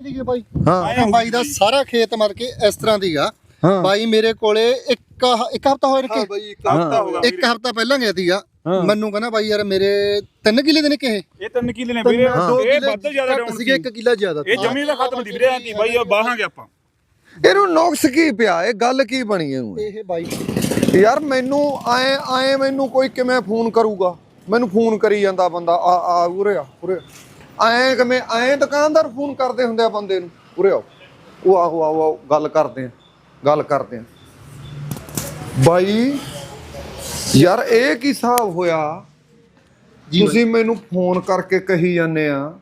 ਦੀਗੇ ਬਾਈ। ਹਾਂ। ਬਾਈ ਦਾ ਸਾਰਾ ਖੇਤ ਮਰ ਕੇ ਇਸ ਤਰ੍ਹਾਂ ਦੀਗਾ ਹਾਂ। ਬਾਈ ਮੇਰੇ ਕੋਲੇ ਇੱਕ ਇੱਕ ਹਫਤਾ ਹੋਇਆ ਰੱਖੇ ਬਾਈ ਇੱਕ ਹਫਤਾ ਹੋ। ਗਿਆ ਇੱਕ ਹਫਤਾ ਪਹਿਲਾਂ ਗਿਆ ਸੀਗਾ ਹਾਂ। ਮੈਨੂੰ ਕਹਿੰਦਾ ਬਾਈ ਯਾਰ ਮੇਰੇ 3 ਕਿੱਲੇ ਦੇ ਨੇ ਕਿਹੇ? ਇਹ ਤਿੰਨ ਕਿੱਲੇ ਨੇ ਵੀਰੇ। ਇਹ ਵੱਧ ਜ਼ਿਆਦਾ ਡਾਊਨ ਸੀਗੇ 1 ਕਿੱਲਾ ਜ਼ਿਆਦਾ ਇਹ ਜ਼ਮੀਨ ਦਾ ਖਤਮ ਦੀ ਵੀਰੇ ਆਂਦੀ ਬਾਈ ਉਹ ਬਾਹਾਂਗੇ ਆਪਾਂ। ਇਹਨੂੰ ਨੁਕਸ ਕੀ ਪਿਆ? ਇਹ ਗੱਲ ਕੀ ਬਣੀ ਇਹਨੂੰ? ਇਹ ਬਾਈ। ਯਾਰ ਮੈਨੂੰ ਆਏ ਆਏ ਮੈਨੂੰ ਕੋਈ ਕਿਵੇਂ ਫੋਨ ਕਰੂਗਾ? ਮੈਨੂੰ ਫੋਨ ਕਰੀ ਜਾਂਦਾ ਬੰਦਾ। ਆ ਆ ਉਰੇ ਆ ਉਰੇ। ਐਂ ਕਿਵੇਂ ਐਂ ਦੁਕਾਨਦਾਰ ਫੋਨ ਕਰਦੇ ਹੁੰਦੇ ਆ ਬੰਦੇ ਨੂੰ। ਉਰੇ ਆਓ। ਉਹ ਆਹੋ ਆਓ ਆਓ ਗੱਲ ਕਰਦੇ ਆ। ਗੱਲ ਕਰਦੇ ਆ। ਬਾਈ ਯਾਰ ਇਹ ਕੀ ਹਿਸਾਬ ਹੋਇਆ? ਤੁਸੀਂ ਮੈਨੂੰ ਫੋਨ ਕਰਕੇ ਕਹੀ ਜਾਂਦੇ ਆ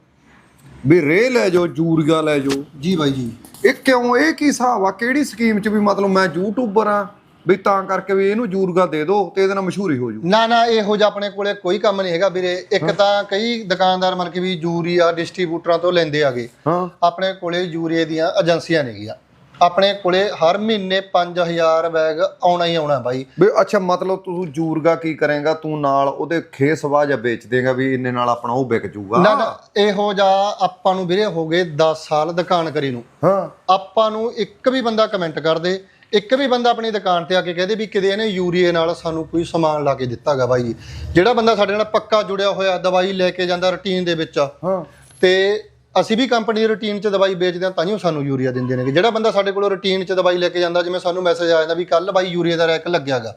ਵੀ ਰੇ ਲੈ ਜਾਓ ਜੂਰੀਆ ਲੈ ਜਾਓ। ਜੀ ਬਾਈ ਜੀ। ਇਹ ਕਿਉਂ ਇਹ ਕੀ ਹਿਸਾਬ ਆ? ਕਿਹੜੀ ਸਕੀਮ ਚ ਵੀ ਮਤਲਬ ਮੈਂ ਯੂਟਿਊਬਰ ਆ? ਵੀ ਤਾਂ ਕਰਕੇ ਵੀ ਇਹਨੂੰ ਜੂਰਗਾ ਦੇ ਦਿਓ ਤੇ ਇਹਦੇ ਨਾਲ ਮਸ਼ਹੂਰੀ ਹੋ ਜੂ। ਨਾ ਨਾ ਇਹੋ ਜਿਹਾ ਆਪਣੇ ਕੋਲੇ ਕੋਈ ਕੰਮ ਨਹੀਂ ਹੈਗਾ ਵੀਰੇ। ਇੱਕ ਤਾਂ ਕਈ ਦੁਕਾਨਦਾਰ ਮਤਲਬ ਕਿ ਵੀ ਯੂਰੀਆ ਡਿਸਟ੍ਰੀਬਿਊਟਰਾਂ ਤੋਂ ਲੈਂਦੇ ਆਗੇ। ਹਾਂ। ਆਪਣੇ ਕੋਲੇ ਯੂਰੀਏ ਦੀਆਂ ਏਜੰਸੀਆਂ ਨੇਗੀਆਂ। ਆਪਣੇ ਕੋਲੇ ਹਰ ਮਹੀਨੇ 5000 ਬੈਗ ਆਉਣਾ ਹੀ ਆਉਣਾ ਬਾਈ। ਵੀ ਅੱਛਾ ਮਤਲਬ ਤੂੰ ਜੂਰਗਾ ਕੀ ਕਰੇਗਾ? ਤੂੰ ਨਾਲ ਉਹਦੇ ਖੇਸ ਵਾਜਾ ਵੇਚ ਦੇਗਾ ਵੀ ਇੰਨੇ ਨਾਲ ਆਪਣਾ ਉਹ ਵਿਕ ਜੂਗਾ। ਨਾ ਨਾ ਇਹੋ ਜਿਹਾ ਆਪਾਂ ਨੂੰ ਵੀਰੇ ਹੋ ਗਏ 10 ਸਾਲ ਦੁਕਾਨ ਕਰੀ ਨੂੰ। ਹਾਂ। ਆਪਾਂ ਨੂੰ ਇੱਕ ਵੀ ਬੰਦਾ ਕਮੈਂਟ ਕਰ ਦੇ। ਇੱਕ ਵੀ ਬੰਦਾ ਆਪਣੀ ਦੁਕਾਨ ਤੇ ਆ ਕੇ ਕਹਦੇ ਵੀ ਕਿਤੇ ਇਹਨੇ ਯੂਰੀਏ ਨਾਲ ਸਾਨੂੰ ਕੋਈ ਸਮਾਨ ਲਾ ਕੇ ਦਿੱਤਾਗਾ ਬਾਈ। ਜੀ ਜਿਹੜਾ ਬੰਦਾ ਸਾਡੇ ਨਾਲ ਪੱਕਾ ਜੁੜਿਆ ਹੋਇਆ ਦਵਾਈ ਲੈ ਕੇ ਜਾਂਦਾ ਰੁਟੀਨ ਦੇ ਵਿੱਚ। ਹਾਂ। ਤੇ ਅਸੀਂ ਵੀ ਕੰਪਨੀ ਦੀ ਰੁਟੀਨ 'ਚ ਦਵਾਈ ਵੇਚਦੇ ਹਾਂ ਤਾਂ ਹੀ ਉਹ ਸਾਨੂੰ ਯੂਰੀਆ ਦਿੰਦੇ ਨੇ ਜਿਹੜਾ ਬੰਦਾ ਸਾਡੇ ਕੋਲ ਰੁਟੀਨ 'ਚ ਦਵਾਈ ਲੈ ਕੇ ਜਾਂਦਾ ਜਿਵੇਂ ਸਾਨੂੰ ਮੈਸੇਜ ਆ ਜਾਂਦਾ ਵੀ ਕੱਲ ਬਾਈ ਯੂਰੀਆ ਦਾ ਰੈਕ ਲੱਗਿਆਗਾ।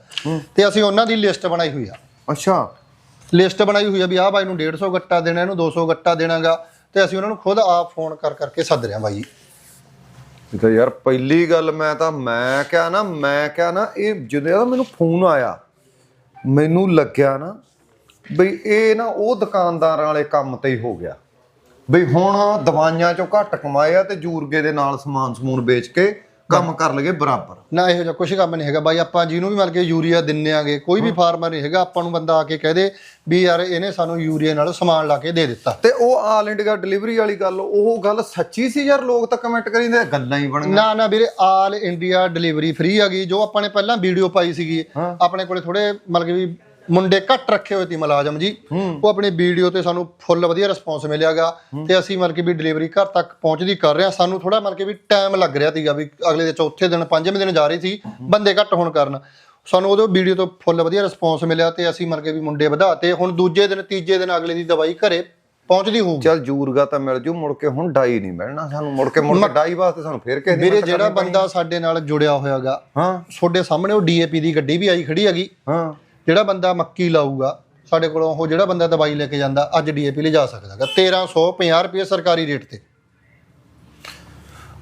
ਤੇ ਅਸੀਂ ਉਹਨਾਂ ਦੀ ਲਿਸਟ ਬਣਾਈ ਹੋਈ ਆ। ਅੱਛਾ। ਲਿਸਟ ਬਣਾਈ ਹੋਈ ਆ ਵੀ ਆਹ ਬਾਈ ਨੂੰ 150 ਗੱਟਾ ਦੇਣਾ ਇਹਨੂੰ 200 ਗੱਟਾ ਦੇਣਾਗਾ। ਤੇ ਅਸੀਂ ਉਹਨਾਂ ਨੂੰ ਖੁਦ ਆਪ ਫੋਨ ਕਰ ਕਰਕੇ ਸੱਦ ਰਹੇ ਹਾਂ ਬਾਈ। ਤਾਂ ਯਾਰ ਪਹਿਲੀ ਗੱਲ ਮੈਂ ਤਾਂ ਮੈਂ ਕਿਹਾ ਨਾ, ਮੈਂ ਕਿਹਾ ਨਾ, ਇਹ ਜਦੋਂ ਇਹਦਾ ਮੈਨੂੰ ਫੋਨ ਆਇਆ, ਮੈਨੂੰ ਲੱਗਿਆ ਨਾ ਬਈ ਇਹ ਨਾ ਉਹ ਦੁਕਾਨਦਾਰਾਂ ਵਾਲੇ ਕੰਮ ਤੇ ਹੀ ਹੋ ਗਿਆ। ਬਈ ਹੁਣ ਦਵਾਈਆਂ ਚੋਂ ਘੱਟ ਕਮਾਇਆ ਤੇ ਜੂਰਗੇ ਦੇ ਨਾਲ ਸਮਾਨ ਸਮੂਨ ਵੇਚ ਕੇ ਕੰਮ ਕਰ ਲਗੇ ਬਰਾਬਰ। ਨਾ ਇਹੋ ਜਿਹਾ ਕੁਝ ਕੰਮ ਨਹੀਂ ਹੈਗਾ। ਬਾਈ ਆਪਾਂ ਜਿਹਨੂੰ ਵੀ ਮਤਲਬ ਕਿ ਯੂਰੀਆ ਦਿੰਨੇ ਆਗੇ ਕੋਈ ਵੀ ਫਾਰਮਰ ਨਹੀਂ ਹੈਗਾ ਆਪਾਂ ਨੂੰ ਬੰਦਾ ਆ ਕੇ ਕਹਦੇ ਵੀ ਯਾਰ ਇਹਨੇ ਸਾਨੂੰ ਯੂਰੀਆ ਨਾਲ ਸਮਾਨ ਲਾ ਕੇ ਦੇ ਦਿੱਤਾ। ਤੇ ਉਹ ਆਲ ਇੰਡੀਆ ਡਿਲੀਵਰੀ ਵਾਲੀ ਗੱਲ ਉਹ ਗੱਲ ਸੱਚੀ ਸੀ ਯਾਰ? ਲੋਕ ਤਾਂ ਕਮੈਂਟ ਕਰੀਂਦੇ ਗੱਲਾਂ ਹੀ ਬਣ ਗਈਆਂ ਨਾ ਨਾ ਵੀਰੇ ਆਲ ਇੰਡੀਆ ਡਿਲੀਵਰੀ ਫ੍ਰੀ ਹੈਗੀ ਜੋ ਆਪਾਂ ਨੇ ਪਹਿਲਾਂ ਵੀਡੀਓ ਪਾਈ ਸੀਗੀ। ਆਪਣੇ ਕੋਲੇ ਥੋੜੇ ਮਤਲਬ ਕਿ ਵੀ ਮੁੰਡੇ ਘੱਟ ਰੱਖੇ ਹੋਏ ਸੀ ਮੁਲਾਜ਼ਮ ਜੀ। ਉਹ ਆਪਣੀ ਵੀਡੀਓ ਤੇ ਸਾਨੂੰ ਫੁੱਲ ਵਧੀਆ ਰਿਸਪੌਂਸ ਮਿਲਿਆਗਾ ਤੇ ਅਸੀਂ ਮਤਲਬ ਕਿ ਵੀ ਡਿਲੀਵਰੀ ਘਰ ਤੱਕ ਪਹੁੰਚਦੀ ਕਰ ਰਹੇ ਸਾਨੂੰ ਥੋੜਾ ਮਤਲਬ ਕਿ ਵੀ ਟਾਈਮ ਲੱਗ ਰਿਹਾ ਸੀਗਾ ਵੀ ਅਗਲੇ ਦੇ ਚੌਥੇ ਦਿਨ ਪੰਜਵੇਂ ਦਿਨ ਜਾ ਰਹੀ ਸੀ ਬੰਦੇ ਘੱਟ ਹੋਣ ਕਾਰਨ। ਸਾਨੂੰ ਉਹਦੇ ਵੀਡੀਓ ਤੋਂ ਫੁੱਲ ਵਧੀਆ ਰਿਸਪੌਂਸ ਮਿਲਿਆ ਤੇ ਅਸੀਂ ਮਤਲਬ ਕਿ ਵੀ ਮੁੰਡੇ ਵਧਾਤੇ ਹੁਣ ਦੂਜੇ ਦਿਨ ਤੀਜੇ ਦਿਨ ਅਗਲੇ ਦੀ ਦਵਾਈ ਘਰੇ ਪਹੁੰਚਦੀ ਹੋਊਗੀ। ਚੱਲ ਜੂਰਗਾ ਤਾਂ ਮਿਲ ਜੂ ਮੁੜ ਕੇ ਹੁਣ ਡਾਈ ਨਹੀਂ ਮਿਲਣਾ ਸਾਨੂੰ। ਮੁੜ ਕੇ ਮੁੜ ਕੇ ਡਾਈ ਵਾਸਤੇ ਸਾਨੂੰ ਫੇਰ ਕਿਸੇ ਵੀਰੇ ਜਿਹੜਾ। ਬੰਦਾ ਸਾਡੇ ਨਾਲ ਜੁੜਿਆ ਹੋਇਆਗਾ ਹਾਂ। ਤੁਹਾਡੇ ਸਾਹਮਣੇ ਉਹ ਡੀਏਪੀ ਦੀ ਗੱਡੀ ਵੀ ਆਈ ਖੜੀ ਹੈਗੀ। ਹਾਂ। ਜਿਹੜਾ ਬੰਦਾ ਮੱਕੀ ਲਾਊਗਾ ਸਾਡੇ ਕੋਲੋਂ ਉਹ ਜਿਹੜਾ ਬੰਦਾ ਦਵਾਈ ਲੈ ਕੇ ਜਾਂਦਾ ਅੱਜ ਡੀਏਪੀ ਲਿਜਾ ਸਕਦਾਗਾ 1350 ਰੁਪਏ ਸਰਕਾਰੀ ਰੇਟ ਤੇ।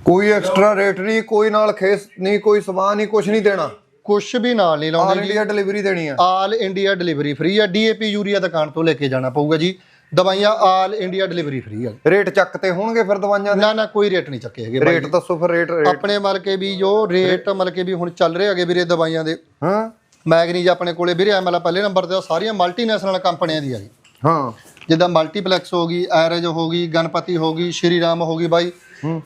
ਕੋਈ ਐਕਸਟਰਾ ਰੇਟ ਨਹੀਂ ਕੋਈ ਨਾਲ ਖੇਸ ਨਹੀਂ ਕੋਈ ਸਮਾਨ ਨਹੀਂ ਕੁਝ ਨਹੀਂ ਦੇਣਾ। ਕੁਝ ਵੀ ਨਾਲ ਨਹੀਂ ਆਲ ਲਾਉਂਦੇ ਜੀ। ਇੰਡੀਆ ਡਿਲੀਵਰੀ ਦੇਣੀ ਆ। ਆਲ ਇੰਡੀਆ ਡਿਲੀਵਰੀ ਫ੍ਰੀ ਆ। ਡੀਏਪੀ ਯੂਰੀਆ ਦੁਕਾਨ ਤੋਂ ਲੈ ਕੇ ਜਾਣਾ ਪਊਗਾ ਜੀ। ਦਵਾਈਆਂ ਆਲ ਇੰਡੀਆ ਡਿਲੀਵਰੀ ਫ੍ਰੀ ਆ। ਰੇਟ ਚੱਕ ਤੇ ਹੋਣਗੇ ਫਿਰ ਦਵਾਈਆਂ ਦੇ? ਨਾ ਨਾ ਕੋਈ ਰੇਟ ਨਹੀਂ ਚੱਕੇ ਹੈਗੇ ਰੇਟ ਦੱਸੋ ਫਿਰ ਰੇਟ ਆਪਣੇ ਮਲ ਕੇ ਵੀ ਜੋ ਰੇਟ ਮਲ ਕੇ ਵੀ ਹੁਣ ਚੱਲ ਰਹੇ ਹੈਗੇ ਵੀਰੇ ਦਵਾਈਆਂ ਦੇ। ਹਾਂ। ਮੈਗਨੀਜ ਆਪਣੇ ਕੋਲੇ ਵੀਰੇ ਐਮਐਲ ਪਹਿਲੇ ਨੰਬਰ ਤੇ ਆ, ਸਾਰੀਆਂ ਮਲਟੀਨੈਸ਼ਨਲ ਕੰਪਨੀਆਂ ਦੀ ਆ ਜੀ। ਹਾਂ। ਜਿੱਦਾਂ ਮਲਟੀਪਲੈਕਸ ਹੋ ਗਈ ਐਰਜ ਹੋ ਗਈ ਗਣਪਤੀ ਹੋ ਗਈ ਸ਼੍ਰੀ ਰਾਮ ਹੋ ਗਈ ਬਾਈ।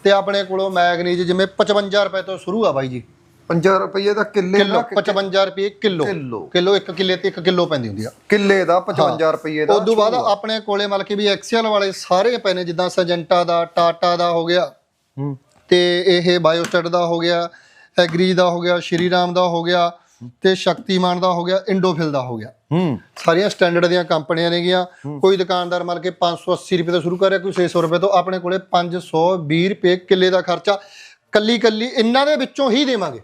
ਤੇ ਆਪਣੇ ਕੋਲੋਂ ਮੈਗਨੀਜ ਜਿਵੇਂ 55 ਰੁਪਏ ਤੋਂ ਸ਼ੁਰੂ ਆ ਬਾਈ ਜੀ। 50 ਰੁਪਏ ਦਾ ਕਿੱਲੇ ਦਾ 55 ਰੁਪਏ ਕਿਲੋ। ਕਿੱਲੋ। ਕਿਲੋ 1 ਕਿੱਲੇ ਤੇ 1 ਕਿਲੋ ਪੈਂਦੀ ਹੁੰਦੀ ਆ। ਕਿੱਲੇ ਦਾ 55 ਰੁਪਏ ਦਾ ਉਸ ਤੋਂ ਬਾਅਦ ਆਪਣੇ ਕੋਲੇ ਮਤਲਬ ਕਿ ਵੀ ਐਕਸੀਅਲ ਵਾਲੇ ਸਾਰੇ ਪਏ ਨੇ ਜਿੱਦਾਂ ਸਜੈਂਟਾ ਦਾ ਟਾਟਾ ਦਾ ਹੋ ਗਿਆ। ਤੇ ਇਹ ਬਾਇਓਸਟੈਟ ਦਾ ਹੋ ਗਿਆ ਐਗਰੀ ਦਾ ਹੋ ਗਿਆ ਸ਼੍ਰੀ ਰਾਮ ਦਾ ਹੋ ਗਿਆ। ਤੇ ਸ਼ਕਤੀਮਾਨ ਦਾ ਹੋ ਗਿਆ ਇੰਡੋਫਿਲ ਦਾ ਹੋ ਗਿਆ। ਹੂੰ। ਸਾਰੀਆਂ ਸਟੈਂਡਰਡ ਦੀਆਂ ਕੰਪਨੀਆਂ ਨੇਗੀਆਂ ਕੋਈ ਦੁਕਾਨਦਾਰ ਮਤਲਬ ਕਿ 580 ਰੁਪਏ ਤੋਂ ਸ਼ੁਰੂ ਕਰ ਰਿਹਾ ਕੋਈ 600 ਰੁਪਏ ਤੋਂ ਆਪਣੇ ਕੋਲੇ 520 ਰੁਪਏ ਕਿੱਲੇ ਦਾ ਖਰਚਾ। ਕੱਲੀ ਕੱਲੀ ਇਹਨਾਂ ਦੇ ਵਿੱਚੋਂ ਹੀ ਦੇਵਾਂਗੇ।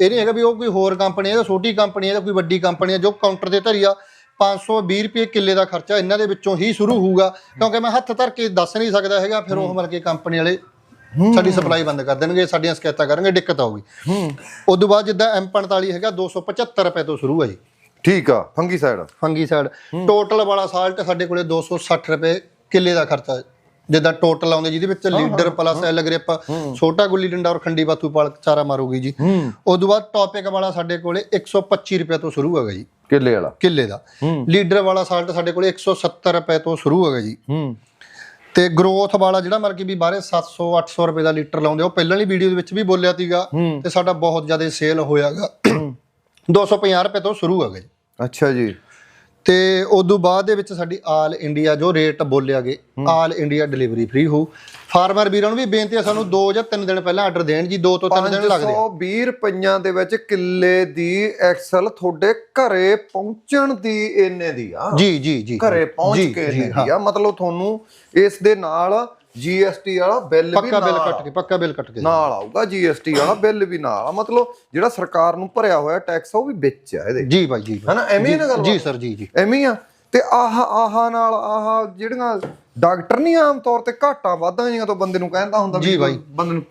ਇਹ ਨਹੀਂ ਹੈਗਾ ਵੀ ਉਹ ਕੋਈ ਹੋਰ ਕੰਪਨੀ ਹੈ ਜਾਂ ਛੋਟੀ ਕੰਪਨੀ ਹੈ ਜਾਂ ਕੋਈ ਵੱਡੀ ਕੰਪਨੀ ਹੈ ਜੋ ਕਾਊਂਟਰ ਤੇ ਧਰੀ ਆ। 520 ਰੁਪਏ ਕਿੱਲੇ ਦਾ ਖਰਚਾ ਇਹਨਾਂ ਦੇ ਵਿੱਚੋਂ ਹੀ ਸ਼ੁਰੂ ਹੋਊਗਾ। ਕਿਉਂਕਿ ਮੈਂ ਹੱਥ ਧਰ ਕੇ ਦੱਸ ਨਹੀਂ ਸਕਦਾ ਹੈਗਾ ਫਿਰ ਉਹ ਮਤਲਬ ਕਿ ਕੰਪਨੀ ਵਾਲੇ ਸਾਡੀ ਸਪਲਾਈ ਬੰਦ ਕਰ ਦੇਣਗੇ ਸਾਡੀਆਂ ਸ਼ਿਕਾਇਤਾਂ ਕਰਨਗੇ ਦਿੱਕਤ ਆਊਗੀ। ਹੂੰ। ਉਸ ਤੋਂ ਬਾਅਦ ਜਿੱਦਾਂ M45 ਹੈਗਾ 275 ਰੁਪਏ ਤੋਂ ਸ਼ੁਰੂ ਹੈ ਜੀ। ਠੀਕ ਆ fungicide fungicide total ਵਾਲਾ ਸਾਲਟ ਸਾਡੇ ਕੋਲੇ 260 ਰੁਪਏ ਕਿੱਲੇ ਦਾ ਖਰਚਾ ਹੈ। ਜਿੱਦਾਂ ਟੋਟਲ ਆਉਂਦੇ ਜਿਹਦੇ ਵਿੱਚ ਲੀਡਰ ਪਲਸ ਐਲ ਗ੍ਰਿਪ ਛੋਟਾ ਗੁੱਲੀ ਡੰਡਾ ਔਰ ਖੰਡੀ ਬਾਥੂ ਪਾਲ ਚਾਰਾ ਮਾਰੂਗੀ ਜੀ। ਉਸ ਤੋਂ ਬਾਅਦ ਟੌਪਿਕ ਵਾਲਾ ਸਾਡੇ ਕੋਲੇ 125 ਰੁਪਏ ਤੋਂ ਸ਼ੁਰੂ ਹੈਗਾ ਜੀ। ਕਿੱਲੇ ਵਾਲਾ। ਕਿੱਲੇ ਦਾ। ਲੀਡਰ ਵਾਲਾ ਸਾਲਟ ਸਾਡੇ ਕੋਲੇ 170 ਰੁਪਏ ਤੋਂ ਸ਼ੁਰੂ ਹੈਗਾ ਜੀ। ਤੇ ਗਰੋਥ ਵਾਲਾ ਜਿਹੜਾ ਮਰ ਕੇ ਵੀ ਬਾਰੇ 700 800 ਰੁਪਏ ਦਾ ਲੀਟਰ ਲਾਉਂਦੇ ਉਹ ਪਹਿਲਾਂ ਵਾਲੀ ਵੀਡੀਓ ਦੇ ਵਿੱਚ ਵੀ ਬੋਲਿਆ ਸੀਗਾ। ਤੇ ਸਾਡਾ ਬਹੁਤ ਜ਼ਿਆਦਾ ਸੇਲ ਹੋਇਆਗਾ। 250 ਰੁਪਏ ਤੋਂ ਸ਼ੁਰੂ ਹੈਗਾ ਜੀ। ਅੱਛਾ ਜੀ। ਤੇ ਉਦੋਂ ਬਾਅਦ ਦੇ ਵਿੱਚ ਸਾਡੀ ਆਲ ਇੰਡੀਆ ਜੋ ਰੇਟ ਬੋਲਿਆ ਗਏ ਆਲ ਇੰਡੀਆ ਡਿਲੀਵਰੀ ਫ੍ਰੀ ਹੋ ਫਾਰਮਰ ਵੀਰਾਂ ਨੂੰ ਵੀ ਬੇਨਤੀ ਹੈ ਸਾਨੂੰ 2 ਜਾਂ 3 ਦਿਨ ਪਹਿਲਾਂ ਆਰਡਰ ਦੇਣ ਜੀ 2 ਤੋਂ 3 ਦਿਨ ਲੱਗਦੇ ਆ। 520 ਰੁਪਈਆਂ ਦੇ ਵਿੱਚ ਕਿੱਲੇ ਦੀ ਐਕਸਲ ਤੁਹਾਡੇ ਘਰੇ ਪਹੁੰਚਣ ਦੀ ਇੰਨੇ ਦੀ ਆ? ਜੀ ਜੀ ਜੀ। ਘਰੇ ਪਹੁੰਚ ਕੇ ਦੀ ਆ? ਮਤਲਬ ਤੁਹਾਨੂੰ ਇਸ ਦੇ ਨਾਲ ਜੀਐਸਟੀ ਵਾਲਾ ਬਿੱਲ ਵੀ ਪੱਕਾ ਬਿੱਲ ਕੱਟ ਕੇ ਪੱਕਾ ਬਿੱਲ ਕੱਟ ਕੇ। ਨਾਲ ਆਊਗਾ ਜੀਐਸਟੀ ਵਾਲਾ ਬਿੱਲ ਵੀ ਨਾਲ ਆ। ਮਤਲਬ ਜਿਹੜਾ ਸਰਕਾਰ ਨੂੰ ਭਰਿਆ ਹੋਇਆ ਟੈਕਸ ਉਹ ਵੀ ਵਿੱਚ ਆ ਇਹਦੇ। ਜੀ ਭਾਈ ਜੀ ਹਨਾ ਐਵੇਂ ਨਾ ਗੱਲ ਜੀ ਸਰ ਜੀ ਜੀ। ਐਵੇਂ ਆ। ਤੇ ਆਹ ਆਹ ਨਾਲ ਆਹ ਜਿਹੜੀਆਂ ਡਾਕਟਰ ਨਹੀਂ ਆਮ ਤੌਰ ਤੇ ਘਾਟਾਂ ਵਾਧਾਂ ਜੀਆਂ ਤੋਂ ਬੰਦੇ ਨੂੰ ਕਹਿੰਦਾ ਹੁੰਦਾ ਜੀ ਬਾਈ। ਬੰਦੇ ਨੂੰ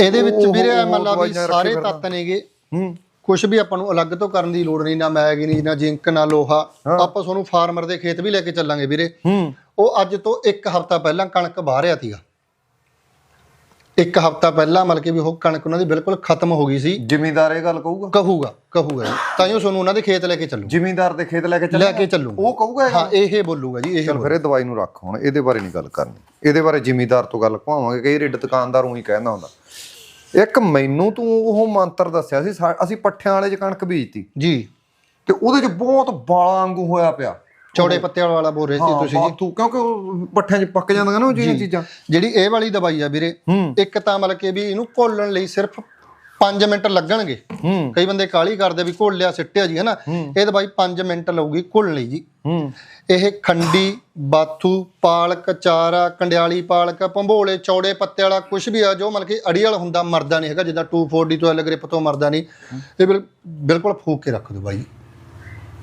ਇਹਦੇ ਵਿੱਚ ਵੀਰੇ ਮੰਨ ਲਾ ਵੀ ਸਾਰੇ। ਤੱਤ ਨੇਗੇ। ਹੂੰ। ਕੁਝ ਵੀ ਆਪਾਂ ਨੂੰ ਅਲੱਗ ਤੋਂ ਕਰਨ ਦੀ ਲੋੜ ਨਹੀਂ ਨਾ ਮੈਗਨੀਜ਼ ਨਾ ਜ਼ਿੰਕ ਨਾ ਲੋਹਾ। ਆਪਾਂ ਤੁਹਾਨੂੰ ਫਾਰਮਰ ਦੇ ਖੇਤ ਵੀ ਲੈ ਕੇ ਚੱਲਾਂਗੇ ਵੀਰੇ। ਹੂੰ। ਉਹ ਅੱਜ ਤੋਂ ਇੱਕ ਹਫ਼ਤਾ ਪਹਿਲਾਂ ਕਣਕ ਬਾਹ ਰਿਆ ਸੀਗਾ। ਇੱਕ ਹਫ਼ਤਾ ਪਹਿਲਾਂ ਮਤਲਬ ਕਿ ਵੀ ਉਹ ਕਣਕ ਉਹਨਾਂ ਦੀ ਬਿਲਕੁਲ ਖਤਮ ਹੋ ਗਈ ਸੀ। ਜ਼ਿਮੀਂਦਾਰ ਇਹ ਗੱਲ ਕਹੂਗਾ? ਕਹੂਗਾ ਕਹੂਗਾ ਜੀ। ਤਾਂ ਹੀ ਉਹ ਤੁਹਾਨੂੰ ਉਹਨਾਂ ਦੇ ਖੇਤ ਲੈ ਕੇ ਚੱਲੂ। ਜ਼ਿਮੀਂਦਾਰ ਦੇ ਖੇਤ ਲੈ ਕੇ ਚੱਲ ਲੈ ਕੇ ਚੱਲੂ ਉਹ ਕਹੂਗਾ ਹਾਂ ਇਹ ਬੋਲੂਗਾ ਜੀ ਇਹ ਚਲ ਫਿਰ ਇਹ ਦਵਾਈ ਨੂੰ ਰੱਖ ਹੁਣ ਇਹਦੇ ਬਾਰੇ ਨਹੀਂ ਗੱਲ ਕਰਨੀ। ਇਹਦੇ ਬਾਰੇ ਜ਼ਿਮੀਂਦਾਰ ਤੋਂ ਗੱਲ ਕਹਾਵਾਂਗੇ ਕਈ ਰਿੱਡ ਦੁਕਾਨਦਾਰ ਉਹੀ ਕਹਿੰਦਾ ਹੁੰਦਾ। ਇੱਕ ਮੈਨੂੰ ਤੂੰ ਉਹ ਮੰਤਰ ਦੱਸਿਆ ਸੀ ਸਾ- ਅਸੀਂ ਪੱਠਿਆਂ ਵਾਲੇ ਚ ਕਣਕ ਬੀਜਤੀ। ਜੀ। ਤੇ ਉਹਦੇ ਚ ਬਹੁਤ ਬਾਲਾਂ ਵਾਂਗੂ ਹੋਇਆ ਪਿਆ। ਚੌੜੇ ਪੱਤਿਆਂ ਵਾਲਾ ਬੋਲ ਰਹੇ ਸੀ ਤੁਸੀਂ ਜੀ। ਬਾਤੂ ਕਿਉਂਕਿ ਉਹ ਪੱਠਿਆਂ 'ਚ ਪੱਕ ਜਾਂਦੀਆਂ ਨਾ ਉਹ ਜਿਹੜੀਆਂ ਚੀਜ਼ਾਂ। ਜਿਹੜੀ ਇਹ ਵਾਲੀ ਦਵਾਈ ਆ ਵੀਰੇ ਇੱਕ ਤਾਂ ਮਤਲਬ ਕਿ ਵੀ ਇਹਨੂੰ ਘੋਲਣ ਲਈ ਸਿਰਫ 5 ਮਿੰਟ ਲੱਗਣਗੇ। ਕਈ ਬੰਦੇ ਕਾਲੀ ਕਰਦੇ ਵੀ ਘੋਲ ਲਿਆ ਸਿੱਟਿਆ ਜੀ ਹਨਾ? ਇਹ ਦਵਾਈ 5 ਮਿੰਟ ਲਊਗੀ ਘੋਲਣ ਲਈ ਜੀ। ਇਹ ਖੰਡੀ ਬਾਥੂ ਪਾਲਕ ਚਾਰਾ ਕੰਡਿਆਲੀ ਪਾਲਕ ਭੰਬੋਲੇ ਚੌੜੇ ਪੱਤੇ ਵਾਲਾ ਕੁਝ ਵੀ ਆ ਜੋ ਮਤਲਬ ਕਿ ਅੜੀਅਲ ਹੁੰਦਾ ਮਰਦਾ ਨਹੀਂ ਹੈਗਾ ਜਿੱਦਾਂ 240 ਤੋਂ ਐਲ ਗ੍ਰਿਪ ਤੋਂ ਮਰਦਾ ਨਹੀਂ। ਇਹ ਬਿਲ- ਬਿਲਕੁਲ ਫੂਕ ਕੇ ਰੱਖ ਦਿਓ ਬਾਈ।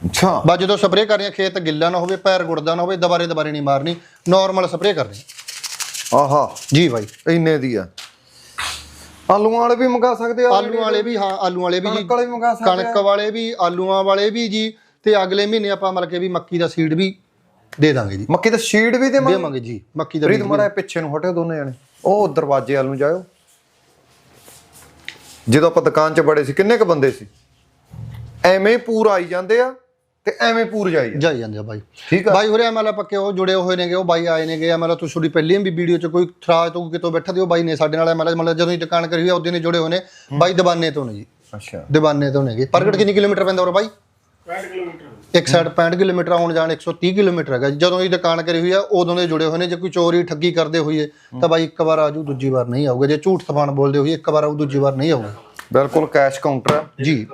ਅੱਛਾ। ਬਸ ਜਦੋਂ ਸਪਰੇਅ ਕਰਨੀ ਆ, ਖੇਤ ਗਿੱਲਾ ਨਾ ਹੋਵੇ ਪੈਰ ਗੁੜਦਾ ਨਾ ਹੋਵੇ ਦੁਬਾਰੇ ਦੁਬਾਰੇ ਨਹੀਂ ਮਾਰਨੀ। ਨਾਰਮਲ ਸਪਰੇਅ ਕਰਨੀ। ਆਹਾ। ਜੀ ਬਾਈ। ਇੰਨੇ ਦੀ ਆ। ਆਲੂਆਂ ਵਾਲੇ ਵੀ ਮੰਗਾ ਸਕਦੇ ਆ ਆਲੂ ਵਾਲੇ ਵੀ ਹਾਂ ਆਲੂ ਵਾਲੇ ਵੀ ਜੀ। ਕਣਕ ਵਾਲੇ ਵੀ ਮੰਗਾ ਸਕਦੇ ਕਣਕ ਵਾਲੇ ਵੀ ਆਲੂਆਂ ਵਾਲੇ ਵੀ ਜੀ। ਤੇ ਅਗਲੇ ਮਹੀਨੇ ਆਪਾਂ ਮਤਲਬ ਕਿ ਵੀ ਮੱਕੀ ਦਾ ਸੀਡ ਵੀ ਦੇ ਦਾਂਗੇ ਜੀ। ਮੱਕੀ ਦਾ ਸ਼ੀਡ ਵੀ ਦੇਵਾਂਗੇ? ਦੇਵਾਂਗੇ ਜੀ ਮੱਕੀ ਦਾ ਪ੍ਰੀਤ। ਮੜਾ ਪਿੱਛੇ ਨੂੰ ਹਟਿਓ ਦੋਨੇ ਜਣੇ। ਉਹ ਦਰਵਾਜ਼ੇ ਵੱਲ ਨੂੰ ਜਾਇਓ। ਜਦੋਂ ਆਪਾਂ ਦੁਕਾਨ 'ਚ ਬੜੇ ਸੀ ਕਿੰਨੇ ਕ ਬੰਦੇ ਸੀ? ਐਵੇਂ ਪੂਰ ਆਈ ਜਾਂਦੇ ਆ। ਤੇ ਐਵੇਂ ਪੂਰ ਜਾਈ। ਜਾਈ ਜਾਂਦੇ ਆ ਬਾਈ। ਠੀਕ ਆ। ਬਾਈ ਹੋਰੇ ਮਤਲਬ ਪੱਕੇ ਉਹ ਜੁੜੇ ਹੋਏ ਨੇਗੇ ਉਹ ਬਾਈ ਆਏ ਨੇਗੇ ਮਤਲਬ ਤੁਸੀਂ ਤੁਹਾਡੀ ਪਹਿਲੀ ਵੀ ਵੀਡੀਓ 'ਚ ਕੋਈ ਥਰਾਜ ਤੋਂ ਕਿਤੋਂ ਬੈਠਾ ਤੇ ਉਹ ਬਾਈ ਨੇ ਸਾਡੇ ਨਾਲ ਮਤਲਬ ਮਤਲਬ ਜਦੋਂ ਹੀ ਦੁਕਾਨ ਕਰੀ ਹੋਈ ਆ ਉਦੋਂ ਨੇ ਜੁੜੇ ਹੋਏ ਨੇ। ਬਾਈ ਦਬਾਨੇ ਤੋਂ ਨੇ ਜੀ। ਅੱਛਾ। ਦਬਾਨੇ ਤੋਂ ਨੇਗੇ। ਪ੍ਰਗਟ ਕਿੰਨੀ ਕਿਲੋਮੀਟਰ ਪੈਂਦਾ ਹੋਰ ਬਾਈ? 65 ਕਿਲੋਮੀਟਰ। ਇੱਕ ਸਾਈਡ 65 ਕਿਲੋਮੀਟਰ ਆਉਣ ਜਾਣ 130 ਕਿਲੋਮੀਟਰ ਹੈਗਾ। ਜੀ। ਜਦੋਂ ਹੀ ਦੁਕਾਨ ਕਰੀ ਹੋਈ ਆ ਉਦੋਂ ਦੇ ਜੁੜੇ ਹੋਏ ਨੇ। ਜੇ ਕੋਈ ਚੋਰੀ ਠੱਗੀ ਕਰਦੇ ਹੋਈਏ ਤਾਂ ਬਾਈ ਇੱਕ ਵਾਰ ਆਜੂ ਦੂਜੀ ਵਾਰ ਨਹੀਂ ਆਊਗਾ। ਜੇ ਝੂਠ ਸਬਾਨ ਬੋਲਦੇ ਹੋਈਏ ਇੱਕ ਵਾਰ ਆਊ ਦੂਜੀ ਵਾਰ ਨਹੀਂ ਆਊਗਾ। ਬਿਲਕੁਲ ਕੈਸ਼ ਕਾਊਂਟਰ ਜੀ।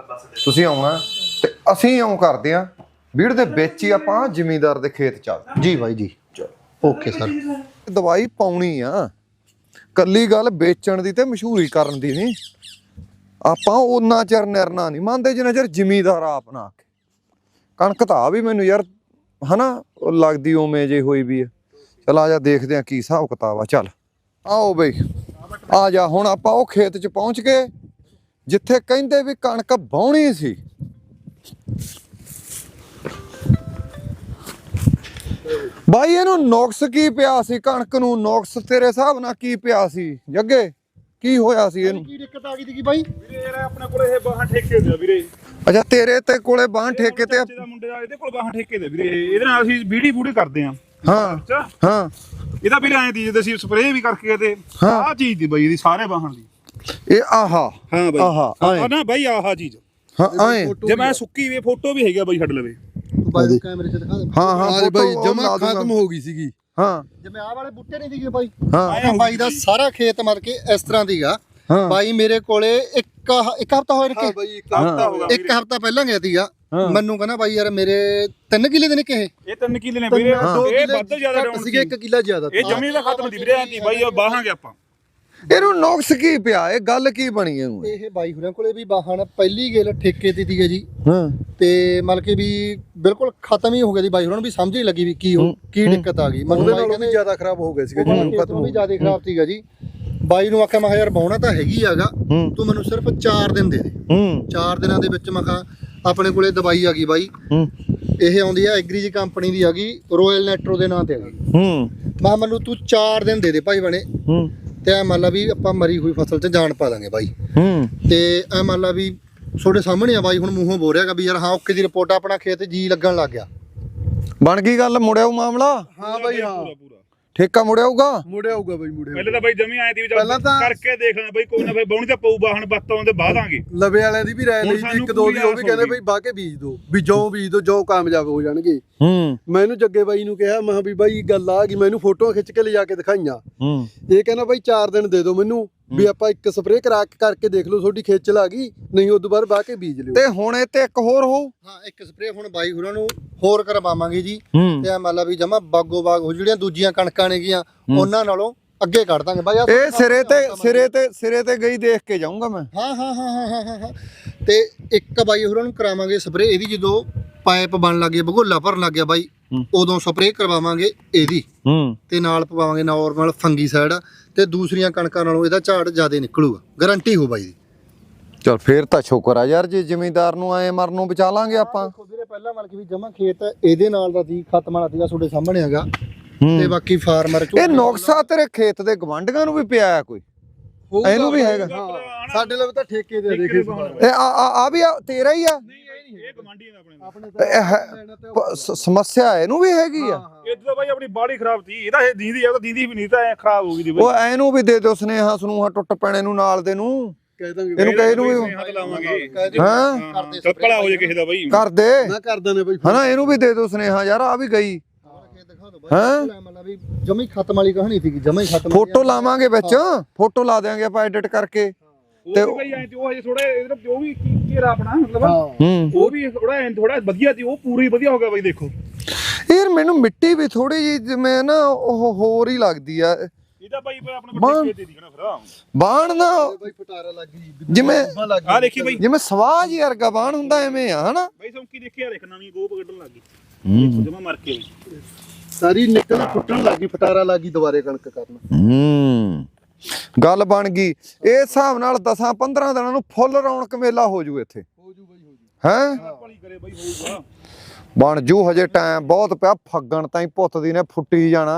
ਤੁਸੀਂ ਆਉਣਾ ਤੇ ਅਸੀਂ ਇਉਂ ਕਰਦੇ ਆ ਵੀੜ ਦੇ ਵਿੱਚ ਹੀ ਆਪਾਂ ਜ਼ਿਮੀਂਦਾਰ ਦੇ ਖੇਤ ਚੱਲਦੇ ਜੀ ਬਾਈ ਜੀ। Okay sir. ਦਵਾਈ ਪਾਉਣੀ ਆ। ਕੱਲੀ ਗੱਲ ਵੇਚਣ ਦੀ ਤੇ ਮਸ਼ਹੂਰੀ ਕਰਨ ਦੀ ਨਹੀਂ। ਆਪਾਂ ਉਹਨਾਂ ਚਿਰ ਨਿਰਣਾ ਨਹੀਂ ਮੰਨਦੇ ਜਿੰਨਾ ਚਿਰ ਜ਼ਿਮੀਦਾਰ ਆਪ ਨਾ ਆਖੇ। ਕਣਕ ਤਾਂ ਆ ਵੀ ਮੈਨੂੰ ਯਾਰ ਹਨਾ? ਲੱਗਦੀ ਉਵੇਂ ਜੇ ਹੋਈ ਵੀ ਆ। ਚਲ ਆ ਜਾ ਦੇਖਦੇ ਆ ਕੀ ਹਿਸਾਬ ਕਿਤਾਬ ਆ। ਚੱਲ। ਆਓ ਬਈ। ਆ ਜਾ ਹੁਣ ਆਪਾਂ ਉਹ ਖੇਤ 'ਚ ਪਹੁੰਚ ਗਏ ਜਿੱਥੇ ਕਹਿੰਦੇ ਵੀ ਕਣਕ ਵਾਹੁਣੀ ਸੀ। ਬਾਈ ਇਹਨੂੰ ਨੁਕਸ ਕੀ ਪਿਆ ਸੀ? ਕਣਕ ਨੂੰ ਨੁਕਸ ਤੇਰੇ ਹਿਸਾਬ ਨਾਲ ਕੀ ਪਿਆ ਸੀ? ਜੱਗੇ ਕੀ ਹੋਇਆ ਸੀ ਇਹਨੂੰ? ਕੀ ਦਿੱਕਤ ਆ ਗਈ ਸੀ ਬਾਈ? ਵੀਰੇ ਯਾਰ ਆਪਣੇ ਕੋਲ ਇਹ ਬਾਹਾਂ ਠੇਕੇ ਦੇ ਆ ਵੀਰੇ। ਅੱਛਾ ਤੇਰੇ ਤੇ ਕੋਲੇ ਬਾਹ ਠੇਕੇ ਤੇ ਦਾ ਮੁੰਡੇ ਦਾ ਇਹਦੇ ਕੋਲ ਬਾਹਾਂ ਠੇਕੇ ਦੇ ਵੀਰੇ। ਇਹਦੇ ਨਾਲ ਅਸੀਂ ਬੀੜੀ ਬੂੜੀ ਕਰਦੇ ਆ। ਹਾਂ ਹਾਂ। ਇਹਦਾ ਵੀਰੇ ਐਂ ਦੀ ਜਦੋਂ ਅਸੀਂ ਸਪਰੇਅ ਵੀ ਕਰਕੇ ਤੇ। ਆਹ ਚੀਜ਼ ਦੀ ਬਈ ਇਹਦੀ ਸਾਰੇ ਬਾਹਾਂ ਦੀ। ਇਹ ਆਹਾ ਹਾਂ ਬਈ। ਆਹਾ, ਆਏਂ। ਆਹ ਨਾ ਬਈ ਆਹ ਚੀਜ਼। ਹਾਂ ਆਏ। ਜੇ ਮੈਂ ਸੁੱਕੀ ਵੀ ਫੋਟੋ ਵੀ ਹੈਗੀ ਆ ਬਈ ਛੱਡ ਲਵੇ। ਬਾਈ ਨੂੰ ਕੈਮਰੇ 'ਚ ਦਿਖਾ ਦੇ ਹਾਂ ਹਾਂ ਆਰੇ ਉਹ ਜਮਾ ਲਾ ਦੂੰਗਾ। ਖਤਮ ਹੋ ਗਈ ਸੀਗੀ। ਹਾਂ। ਜਿਵੇਂ ਆਹ ਵਾਲੇ ਬੂਟੇ ਨਹੀਂ ਸੀਗੇ ਬਾਈ? ਹਾਂ। ਆਏਂ ਹੋ ਬਾਈ ਦਾ ਸਾਰਾ ਖੇਤ ਮਰ ਕੇ ਇਸ ਤਰ੍ਹਾਂ ਦੀਗਾ ਹਾਂ। ਬਾਈ ਮੇਰੇ ਕੋਲੇ ਇੱਕ ਇੱਕ ਹਫਤਾ ਹੋਇਆ ਹਾਂ ਰਕੇ ਬਾਈ ਇੱਕ ਹਫਤਾ ਹੋਗਾ ਇੱਕ ਹਫਤਾ ਪਹਿਲਾਂ ਗਿਆ ਸੀਗਾ। ਹਾਂ। ਮੈਨੂੰ ਕਹਿੰਦਾ ਬਾਈ ਯਾਰ ਮੇਰੇ 3 ਕਿੱਲੇ ਦੇ ਨੇ ਕਿਹੇ ਇਹ? ਤਿੰਨ ਕਿੱਲੇ ਨੇ ਵੀਰੇ। ਇਹ ਵੱਧ ਜ਼ਿਆਦਾ ਡਾਊਨ ਸੀਗੇ ਇੱਕ ਕਿੱਲਾ ਜ਼ਿਆਦਾ ਇਹ ਜ਼ਮੀਨ ਦਾ ਖਤਮ ਦੀ ਵੀਰੇ ਐਂ ਦੀ ਬਈ ਉਹ ਬਾਹਾਂਗੇ ਆਪਾਂ। ਇਹਨੂੰ ਨੁਕਸ ਕੀ ਪਿਆ? ਇਹ ਗੱਲ ਕੀ ਬਣੀ ਇਹਨੂੰ ਇਹ ਬਾਈ ਹੁਰਾਂ ਕੋਲੇ ਵੀ ਵਾਹਣ ਪਹਿਲੀ ਗੇਲ ਠੇਕੇ ਤੇ ਸੀਗੇ ਜੀ। ਹਾਂ। ਤੇ ਮਤਲਬ ਕਿ ਵੀ ਬਿਲਕੁਲ ਖਤਮ ਹੀ ਹੋ ਗਿਆ ਦੀ ਬਾਈ ਹੁਰਾਂ ਨੂੰ ਵੀ ਸਮਝ ਹੀ ਲੱਗੀ ਵੀ ਕੀ ਹੋ- ਕੀ ਦਿੱਕਤ ਆ ਗਈ। ਮੈਨੂੰ ਉਹਦੇ ਨਾਲੋਂ ਵੀ ਜ਼ਿਆਦਾ ਖਰਾਬ ਹੋ ਗਏ ਸੀਗੇ ਖੇਤ ਖਤਮ ਹੋ ਵੀ ਜ਼ਿਆਦਾ ਖਰਾਬ ਸੀਗਾ ਜੀ। ਬਾਈ ਨੂੰ ਆਖਿਆ ਮੈਂ ਯਾਰ ਬਾਉਣਾ ਤਾਂ ਹੈਗੀ ਹੂੰ। ਤੂੰ ਮੈਨੂੰ ਸਿਰਫ 4 ਦਿਨ ਦੇ ਦੇ। ਹੂੰ। 4 ਦਿਨਾਂ ਦੇ ਵਿੱਚ ਮੈਂ ਕਿਹਾ ਆਪਣੇ ਕੋਲੇ ਦਵਾਈ ਆ ਗਈ ਬਾਈ। ਹੂੰ। ਇਹ ਆਉਂਦੀ ਆ ਐਗਰੀ ਜੀ ਕੰਪਨੀ ਦੀ ਹੈਗੀ ਰੋਇਲ ਨੈਟਰੋ ਦੇ ਨਾਂ ਤੇ ਹੈਗੀ ਹੂੰ। ਮੈਂ ਮੈਨੂੰ ਤੂੰ 4 ਦਿਨ ਦੇ ਦੇ ਭਾਈ ਬਣੇ ਹੂੰ। ਤੇ ਐ ਮੰਨ ਲਾ ਵੀ ਆਪਾਂ ਮਰੀ ਹੋਈ ਫਸਲ 'ਚ ਜਾਨ ਪਾ ਦਾਂਗੇ ਬਾਈ। ਹੂੰ। ਤੇ ਐ ਮੰਨ ਲਾ ਵੀ ਤੁਹਾਡੇ ਸਾਹਮਣੇ ਆ ਬਾਈ ਹੁਣ ਮੂੰਹੋਂ ਬੋਲ ਰਿਹਾਗਾ ਵੀ ਯਾਰ ਹਾਂ ਓਕੇ ਦੀ ਰਿਪੋਰਟ ਆਪਣਾ ਖੇਤ ਜੀ ਲੱਗਣ ਲੱਗ ਗਿਆ। ਬਣ ਗਈ ਗੱਲ ਮੁੜਿਆ ਉਹ ਮਾਮਲਾ? ਹਾਂ ਬਾਈ ਹਾਂ। ਠੇਕਾ ਮੁੜਿਆਊਗਾ ਮੁੜਿਆ ਆਊਗਾ ਬਾਈ ਮੁੜਿਆ ਪਹਿਲੇ ਤਾਂ ਬਾਈ ਜਮੀ ਆਏ ਦੀ ਵੀ ਚੱਲ ਪਹਿਲਾਂ ਤਾਂ- ਕਰਕੇ ਦੇਖ ਬਾਈ ਕੋਈ ਨਾ ਬਾਈ ਬਾਉਣੀ ਤਾਂ ਪਊ ਬਾਹਣ ਬੱਤਾਂ ਦੇ ਬਾਦਾਂਗੇ ਲਵੇ ਵਾਲਿਆਂ ਦੀ ਵੀ ਰਾਏ ਹੁਣ ਲਈ ਸੀ ਸਾਨੂੰ ਇੱਕ ਦੋ ਦੀ ਉਹ ਵੀ ਕਹਿੰਦੇ ਬਈ ਕੇ ਬੀਜ ਦੋ ਵੀ ਜੋ ਬੀਜ ਦੋ ਜੋ ਕਾਮਯਾਬ ਹੋ ਜਾਣਗੇ। ਹੂੰ। ਮੈਂ ਇਹਨੂੰ ਜੱਗੇ ਬਾਈ ਨੂੰ ਕਿਹਾ ਮੈਂ ਕਿਹਾ ਵੀ ਬਾਈ ਗੱਲ ਆ ਗਈ ਮੈਨੂੰ ਫੋਟੋਆਂ ਖਿੱਚ ਕੇ ਲਿਜਾ ਕੇ ਦਿਖਾਈਆਂ। ਹੂੰ। ਇਹ ਕਹਿੰਦਾ ਬਾਈ 4 ਦਿਨ ਦੇ ਦਿਓ ਮੈਨੂੰ ਵੀ ਆਪਾਂ ਇੱਕ ਸਪਰੇਅ ਕਰਾ ਕੇ ਕਰਕੇ ਦੇਖ ਲਓ ਤੁਹਾਡੀ ਖੇਚਲ ਆ ਗਈ ਨਹੀਂ ਉਦੋਂ ਬਾਅਦ ਬਾਹ ਕੇ ਬੀਜ ਲਿਓ। ਤੇ ਹੁਣ ਇਹ ਤੇ ਇੱਕ ਹੋਰ ਹੋਊ। ਹਾਂ ਇੱਕ ਸਪਰੇਅ ਹੁਣ ਬਾਈ ਹੋਰਾਂ ਨੂੰ ਹੋਰ ਕਰਵਾਵਾਂਗੇ ਜੀ। ਹੂੰ। ਤੇ ਆ ਮੰਨ ਲਾ ਵੀ ਜਮਾ ਬਾਗੋ ਬਾਗ ਹੋ ਜਿਹੜੀਆਂ ਦੂਜੀਆਂ ਕਣਕਾਂ ਨੇਗੀਆਂ ਉਹਨਾਂ ਨਾਲੋਂ ਅੱਗੇ ਕੱਢ ਦਾਂਗੇ। ਬਾਈ ਆਹ ਇਹ ਸਿਰੇ ਤੇ ਸਿਰੇ ਤੇ ਸਿਰੇ ਤੇ ਗਈ ਦੇਖ ਕੇ ਜਾਊਂਗਾ ਮੈਂ। ਹਾਂ ਹਾਂ ਹਾਂ ਹਾਂ ਹਾਂ, ਹਾਂ ਹਾਂ। ਤੇ ਇੱਕ ਬਾਈ ਹੋਰਾਂ ਨੂੰ ਕਰਾਵਾਂਗੇ ਸਪਰੇਅ ਇਹਦੀ ਜਦੋਂ ਪਾਈਪ ਬਣ ਲੱਗੇ ਬਗੋਲਾ ਭਰਨ ਲੱਗ ਗਿਆ ਬਾਈ ਹੂੰ। ਉਦੋਂ ਸਪਰੇਅ ਕਰਵਾਵਾਂਗੇ ਇਹਦੀ ਹੂੰ। ਤੇ ਨਾਲ ਪਵਾਵਾਂਗੇ ਨਾਰਮਲ ਫੰਗੀ ਸਾਈਡ ਤੇ ਦੂਸਰੀਆਂ ਕਣਕਾਂ ਨਾਲੋਂ ਇਹਦਾ ਝਾੜ ਜ਼ਿਆਦਾ ਨਿਕਲੂਗਾ। ਗਾਰੰਟੀ ਹੋ ਬਾਈ ਦੀ। ਚਲ ਫੇਰ ਤਾਂ ਸ਼ੁਕਰ ਆ ਯਾਰ ਜੇ ਜ਼ਿਮੀਂਦਾਰ ਨੂੰ ਐ ਮਰਨ ਨੂੰ ਬਚਾ ਲਾਂਗੇ ਆਪਾਂ। ਦੇਖੋ ਵੀਰੇ ਪਹਿਲਾਂ ਮਤਲਬ ਕਿ ਵੀ ਜਮਾ ਖੇਤ ਇਹਦੇ ਨਾਲ ਦਾ ਸੀ ਖਤਮ ਵਾਲਾ ਸੀਗਾ ਤੁਹਾਡੇ ਸਾਹਮਣੇ ਹੈਗਾ। ਤੇ ਬਾਕੀ ਫਾਰਮਰ ਇਹ ਨੁਕਸਾ ਤੇਰੇ ਖੇਤ ਦੇ ਗਵੰਡੀਆਂ ਨੂੰ ਵੀ ਪਿਆ ਹੈ ਕੋਈ? ਇਹਨੂੰ ਵੀ ਹੈਗਾ। ਸਾਡੇ ਲਈ ਤਾਂ ਠੇਕੇ ਦੇ ਦੇਖੇ ਇਹ ਆ ਆ- ਆ ਵੀ ਤੇਰਾ ਹੀ ਆ? ਇਹ ਗਵਾਂਢੀ ਦਾ ਆਪਣੇ ਸਮੱਸਿਆ ਇਹਨੂੰ ਵੀ ਹੈਗੀ ਆ। ਇਹ ਤਾਂ ਬਾਈ ਆਪਣੀ ਬਾੜੀ ਖਰਾਬ ਸੀ ਇਹਦਾ ਇਹ ਦੀਦੀ ਆ ਤਾਂ ਦੀਦੀ ਵੀ ਨਹੀਂ ਤਾਂ ਐ ਖਰਾਬ ਹੋ ਗਈ ਦੀ ਉਹ ਐਨੂੰ ਵੀ ਦੇ ਦਿਓ ਸੁਨੇਹਾ ਸਨੂਹਾ ਟੁੱਟ ਪੈਣੇ ਨੂੰ ਨਾਲ ਦੇ ਨੂੰ। ਕਹਿ ਦਾਂਗੇ ਇਹਨੂੰ ਕਹੇ ਨੂੰ ਵੀ ਹੱਥ ਲਾਵਾਂਗੇ। ਹਾਂ। ਕਰਦੇ ਭਲਾ ਹੋ ਜੇ ਕਿਸੇ ਦਾ ਬਾਈ। ਕਰ ਦੇ ਨਾ ਕਰਦਾ ਨੇ ਬਾਈ। ਹਨਾ ਇਹਨੂੰ ਵੀ ਦੇ ਦਿਓ ਸੁਨੇਹਾ ਯਾਰ ਆ ਵੀ ਗਈ। ਹੈਂ? ਵੀ। ਜਮੀ ਖਤਮ ਵਾਲੀ ਕਹਾਣੀ ਸੀਗੀ ਜਮਾ ਖਤਮ ਫੋਟੋ ਲਾਵਾਂਗੇ ਵਿੱਚ। ਫੋਟੋ ਲਾ ਦਿਆਂਗੇ ਆਪਾਂ ਐਡਿਟ ਕਰਕੇ। ਤੇ ਉਹ ਬਾਈ ਐ ਤੇ ਉਹ ਹਜੇ ਥੋੜਾ ਇਹਦਾ ਜੋ ਵੀ ਘੇਰਾ ਆਪਣਾ ਮਤਲਬ ਉਹ ਵੀ ਥੋੜਾ ਐ ਥੋੜਾ ਵਧੀਆ ਸੀ ਉਹ ਪੂਰੀ ਵਧੀਆ ਹੋ ਗਿਆ ਬਾਈ ਦੇਖੋ। ਯਾਰ ਮੈਨੂੰ ਮਿੱਟੀ ਵੀ ਥੋੜੀ ਜਿਹੀ ਜਿਵੇਂ ਨਾ ਉਹ ਹੋਰ ਹੀ ਲੱਗਦੀ ਆ। ਇਹਦਾ ਬਾਈ ਫਿਰ ਆਪਣੇ ਬਾਂਹ। ਕੋਲ ਦੇ ਦੀ ਨਾ ਫਿਰ ਬਾਣ ਨਾ। ਬਾਈ ਫਟਾਰਾ ਲੱਗ ਗਈ ਜਿਵੇਂ ਆ ਦੇਖੀ ਬਾਈ। ਜਿਵੇਂ ਸਵਾਜ ਹੀ ਵਰਗਾ ਬਾਣ ਹੁੰਦਾ ਐਵੇਂ ਆ ਹਨਾ? ਬਾਈ ਸੌਂਕੀ ਦੇਖਿਆ ਦੇਖ ਨਵੀਂ ਗੋਪ ਕੱਢਣ ਲੱਗ ਗਈ। ਜਮਾ ਮਰ ਕੇ। ਬਾਈ ਸਾਰੀ ਨਿਕਲ ਫੁੱਟਣ ਲੱਗੀ ਫਟਾਰਾ ਲੱਗੀ ਦੁਬਾਰੇ ਕਣਕ ਕਰਨ। ਹੂੰ। ਗੱਲ ਬਣ ਗਈ। ਇਹ ਹਿਸਾਬ ਨਾਲ 10 15 ਦਿਨਾਂ ਨੂੰ ਫੁੱਲ ਰੌਣਕ ਮੇਲਾ ਹੋ ਜੂ ਇੱਥੇ। ਹੋ ਜੂ ਬਾਈ ਹੋ ਜੂ। ਹੈ? ਭਲੀ ਕਰੇ ਬਾਈ ਹੋਊਗਾ ਬਣ ਜੂ ਹਜੇ ਟਾਈਮ ਬਹੁਤ ਪਿਆ ਫੱਗਣ ਤਾਈਂ ਪੁੱਤ ਦੀ ਨੇ ਫੁੱਟੀ ਜਾਣਾ।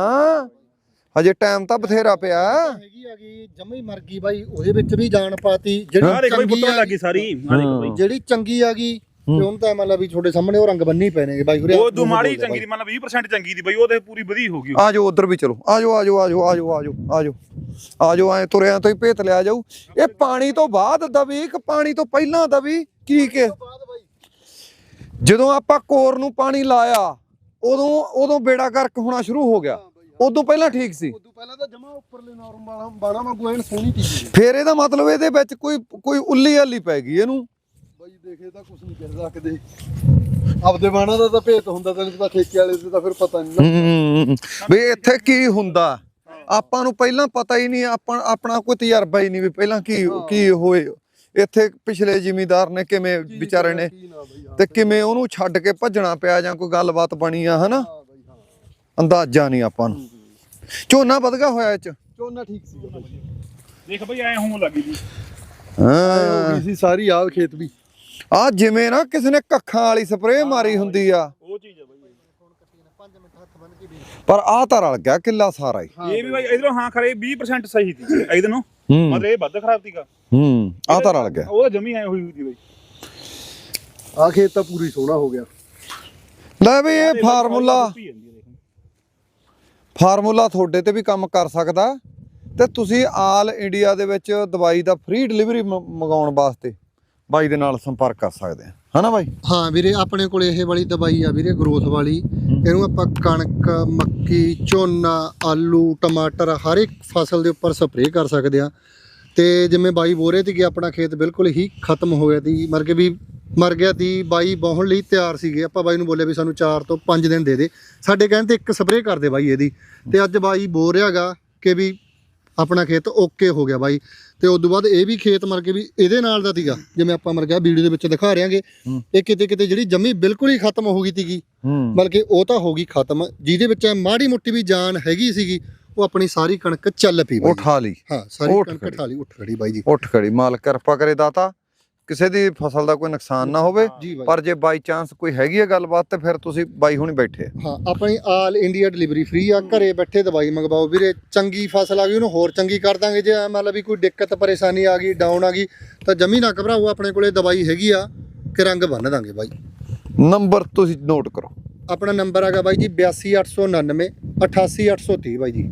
ਹਜੇ ਟਾਈਮ ਤਾਂ ਬਥੇਰਾ ਪਿਆ। ਹੈਗੀ ਹੈਗੀ ਜਮਾ ਹੀ ਮਰ ਗਈ ਬਾਈ ਉਹਦੇ ਵਿੱਚ ਵੀ ਜਾਨ ਪਾਤੀ ਆ ਜਿਹੜੀ ਦੇਖ ਬਾਈ ਚੰਗੀ ਫੁੱਟਣ ਆ ਲੱਗ ਗਈ। ਸਾਰੀ ਆ ਜਿਹੜੀ ਚੰਗੀ ਆ ਗਈ ਤੇ ਹੁਣ ਤਾਂ ਮਤਲਬ ਵੀ ਤੁਹਾਡੇ ਸਾਹਮਣੇ ਉਹ ਰੰਗ ਬੰਨੀ ਪਏ ਨੇਗੇ ਬਾਈ ਹੁਰੇ ਉਹ ਦੋ ਮਾੜੀ ਚੰਗੀ ਦੀ ਮਤਲਬ 20% ਚੰਗੀ ਦੀ ਬਾਈ ਉਹ ਤੇ ਪੂਰੀ ਵਧੀ ਹੋ ਗਈ। ਆ ਜਾਓ ਉਧਰ ਵੀ ਚਲੋ ਆ ਜਾਓ ਆ ਜਾਓ ਆ ਜਾਓ ਆ ਜਾਓ ਆ ਜਾਓ ਆ ਜਾਓ ਆ ਜਾਓ ਐ ਤੁਰਿਆਂ ਤੋਂ ਹੀ ਭੇਤ ਲਿਆ ਜਾਊ। ਇਹ ਪਾਣੀ ਤੋਂ ਬਾਅਦ ਦਵੀ ਕਿ ਪਾਣੀ ਤੋਂ ਪਹਿਲਾਂ ਦਵੀ ਕੀ ਕਿ ਜਦੋਂ ਆਪਾਂ ਕੋਰ ਨੂੰ ਪਾਣੀ ਲਾਇਆ ਉਦੋਂ ਉਦੋਂ ਬੇੜਾ ਗਰਕ ਹੋਣਾ ਸ਼ੁਰੂ ਹੋ ਗਿਆ। ਉਦੋਂ ਪਹਿਲਾਂ ਠੀਕ ਸੀ। ਉਦੋਂ ਪਹਿਲਾਂ ਤਾਂ ਜਮਾ ਉੱਪਰਲੇ ਨੌਰਮ ਵਾਲਾ ਬਾਣਾ ਵਾਂਗੂ ਐਨ ਸੋਹਣੀ ਟੀਜੀ ਫੇਰ ਇਹਦਾ ਮਤਲਬ ਇਹਦੇ ਵਿੱਚ ਕੋਈ ਕੋਈ ਉੱਲੀ ਹੱਲੀ ਪੈ ਗਈ ਇਹਨੂੰ। ਬਾਈ ਦੇਖੇ ਤਾਂ ਕੁਝ ਨਹੀਂ ਕਹਿ ਸਕਦੇ ਆਪਦੇ ਬਾਣਾ ਦਾ ਤਾਂ ਭੇਤ ਹੁੰਦਾ ਤੈਨੂੰ ਪਤਾ ਠੇਕੇ ਵਾਲੇ ਦਾ ਤਾਂ ਫਿਰ ਪਤਾ ਨਹੀਂ ਨਾ। ਵੀ ਇੱਥੇ ਕੀ ਹੁੰਦਾ? ਆਪਾਂ ਨੂੰ ਪਹਿਲਾਂ ਪਤਾ ਹੀ ਨਹੀਂ ਆਪਾਂ ਆਪਣਾ ਕੋਈ ਤਜਰਬਾ ਹੀ ਨਹੀਂ ਵੀ ਪਹਿਲਾਂ ਕੀ ਕੀ ਹੋਏ। ਇੱਥੇ ਪਿਛਲੇ ਜ਼ਿਮੀਦਾਰ ਨੇ ਕਿਵੇਂ ਵਿਚਾਰੇ ਨੇ ਤੇ ਕਿਵੇਂ ਉਹਨੂੰ ਛੱਡ ਕੇ ਭੱਜਣਾ ਪਿਆ ਜਾਂ ਕੋਈ ਗੱਲਬਾਤ ਬਣੀ ਆ ਹਨਾ? ਅੰਦਾਜ਼ਾ ਨਹੀਂ ਆਪਾਂ ਨੂੰ। ਝੋਨਾ ਵਧਗਾ ਹੋਇਆ ਇਹ ਚ। ਝੋਨਾ ਠੀਕ ਸੀ। ਦੇਖ ਬਾਈ ਐ ਹੋਣ ਲੱਗੀ ਜੀ। ਹਾਂ। ਸੀ ਸਾਰੀ ਆ ਖੇਤ ਵੀ। ਆ ਜਿਵੇਂ ਨਾ ਕਿਸੇ ਨੇ ਕੱਖਾਂ ਵਾਲੀ ਸਪਰੇਅ ਮਾਰੀ ਹੁੰਦੀ ਆ। ਉਹ ਚੀਜ਼ ਆ ਬਾਈ। ਪਰ ਆ ਤਾਂ ਰਲ ਗਿਆ ਕਿੱਲਾ ਸਾਰਾ ਹੀ। ਇਹ ਵੀ ਬਾਈ ਇਧਰੋਂ ਹਾਂ ਖਰੇ 20% ਸਹੀ ਸੀ। ਨੂੰ ਹੂੰ। ਮਤਲਬ ਇਹ ਵੱਧ ਖਰਾਬ ਸੀਗਾ। ਹੂੰ ਆ ਤਾਂ ਰਲ ਗਿਆ। ਉਹ ਜਮੀ ਐ ਹੋਈ ਹੋਈ ਸੀ ਬਾਈ। ਆ ਖੇਤ ਤਾਂ ਪੂਰੀ ਸੋਹਣਾ ਹੋ ਗਿਆ। ਲੈ ਵੀ ਇਹ ਫਾਰਮੂਲਾ। ਫਾਰਮੂਲਾ ਤੁਹਾਡੇ ਤੇ ਵੀ ਕੰਮ ਕਰ ਸਕਦਾ ਤੇ ਤੁਸੀਂ ਆਲ ਇੰਡੀਆ ਦੇ ਵਿੱਚ ਦਵਾਈ ਦਾ ਫ੍ਰੀ ਡਿਲੀਵਰੀ ਮੰਗਾਉਣ ਵਾਸਤੇ ਬਾਈ ਦੇ ਨਾਲ ਸੰਪਰਕ ਕਰ ਸਕਦੇ ਆ। ਹਨਾ ਬਾਈ? ਹਾਂ ਵੀਰੇ ਆਪਣੇ ਕੋਲ ਇਹ ਵਾਲੀ ਦਵਾਈ ਆ ਵੀਰੇ ਗਰੋਥ ਵਾਲੀ। ਇਹਨੂੰ ਆਪਾਂ ਕਣਕ ਮੱਕੀ ਝੋਨਾ ਆਲੂ ਟਮਾਟਰ ਹਰ ਇੱਕ ਫਸਲ ਦੇ ਉੱਪਰ ਸਪਰੇਅ ਕਰ ਸਕਦੇ ਆ। ਤੇ ਜਿਵੇਂ ਬਾਈ ਬੋਰੇ ਤੇ ਕਿ ਆਪਣਾ ਖੇਤ ਬਿਲਕੁਲ ਹੀ ਖਤਮ ਹੋ ਗਿਆ ਸੀ। ਮਰ ਕੇ ਵੀ ਮਰ ਗਿਆ ਸੀ ਬਾਈ ਬਹੁਣ ਲਈ ਤਿਆਰ ਸੀਗੇ। ਆਪਾਂ ਬਾਈ ਨੂੰ ਬੋਲੇ ਵੀ ਸਾਨੂੰ 4 ਤੋਂ 5 ਦਿਨ ਦੇ ਦੇ। ਸਾਡੇ ਕਹਿਣ ਤੇ ਇੱਕ ਸਪਰੇਅ ਕਰ ਦੇ ਬਾਈ ਇਹਦੀ। ਤੇ ਅੱਜ ਬਾਈ ਬੋਲ ਰਿਹਾਗਾ ਕਿ ਵੀ ਆਪਣਾ ਖੇਤ ਓਕੇ ਹੋ ਗਿਆ ਬਾਈ। ਤੇ ਉਸ ਤੋਂ ਬਾਅਦ ਇਹ ਵੀ ਖੇਤ ਮਰ ਕੇ ਵੀ ਇਹਦੇ ਨਾਲ ਦਾ ਸੀਗਾ। ਜਿਵੇਂ ਆਪਾਂ ਮਰ ਗਿਆ ਵੀਡੀਓ ਦੇ ਵਿੱਚ ਦਿਖਾ ਰਿਆਂਗੇ। ਇਹ ਕਿਤੇ ਕਿਤੇ ਜਿਹੜੀ ਜਮੀ ਬਿਲਕੁਲ ਹੀ ਖਤਮ ਹੋ ਗਈ ਸੀਗੀ। ਬਲਕਿ ਉਹ ਤਾਂ ਹੋ ਗਈ ਖਤਮ। ਜਿਹਦੇ ਵਿੱਚ ਮਾੜੀ ਮੁੱਟੀ ਵੀ ਜਾਨ ਹੈਗੀ ਸੀਗੀ ਉਹ ਆਪਣੀ ਸਾਰੀ ਕਣਕ ਚੱਲ ਪਈ ਬਾਈ। ਉਠਾ ਲਈ। ਹਾਂ ਸਾਰੀ ਉੱਠ ਕਣਕ ਖੜੀ। ਠਾਲੀ ਉੱਠ ਖੜੀ ਬਾਈ ਜੀ। ਉੱਠ ਖੜੀ। ਮਾਲਕ ਕਿਰਪਾ ਕਰੇ ਦਾਤਾ। ਕਿਸੇ ਦੀ ਫਸਲ ਦਾ ਕੋਈ ਨੁਕਸਾਨ ਨਾ ਹੋਵੇ ਜੀ ਬਾਈ। ਪਰ ਜੇ ਬਾਈ ਚਾਂਸ ਕੋਈ ਹੈਗੀ ਹੈ ਗੱਲਬਾਤ ਤੇ ਫਿਰ ਤੁਸੀਂ ਬਾਈ ਹੁਣੀ ਬੈਠੇ ਆ। ਹਾਂ ਆਪਣੀ ਆਲ ਇੰਡੀਆ ਡਿਲੀਵਰੀ ਫ੍ਰੀ ਆ ਘਰੇ ਬੈਠੇ ਦਵਾਈ ਮੰਗਵਾਓ। ਵੀਰੇ ਚੰਗੀ ਫਸਲ ਆ ਗਈ ਉਹਨੂੰ ਹੋਰ ਚੰਗੀ ਕਰ ਦਾਂਗੇ। ਜੇ ਐਂ ਮਤਲਬ ਵੀ ਕੋਈ ਦਿੱਕਤ ਪਰੇਸ਼ਾਨੀ ਆ ਗਈ ਡਾਊਨ ਆ ਗਈ ਤਾਂ ਜਮੀ ਨਾ ਘਬਰਾਓ ਆਪਣੇ ਕੋਲੇ ਦਵਾਈ ਹੈਗੀ ਆ ਕਿ ਰੰਗ ਬੰਨ ਦਾਂਗੇ ਬਾਈ। ਨੰਬਰ ਤੁਸੀਂ ਨੋਟ ਕਰੋ। ਆਪਣਾ ਨੰਬਰ ਹੈਗਾ ਬਾਈ ਜੀ 82899 88830 ਬਾਈ ਜੀ।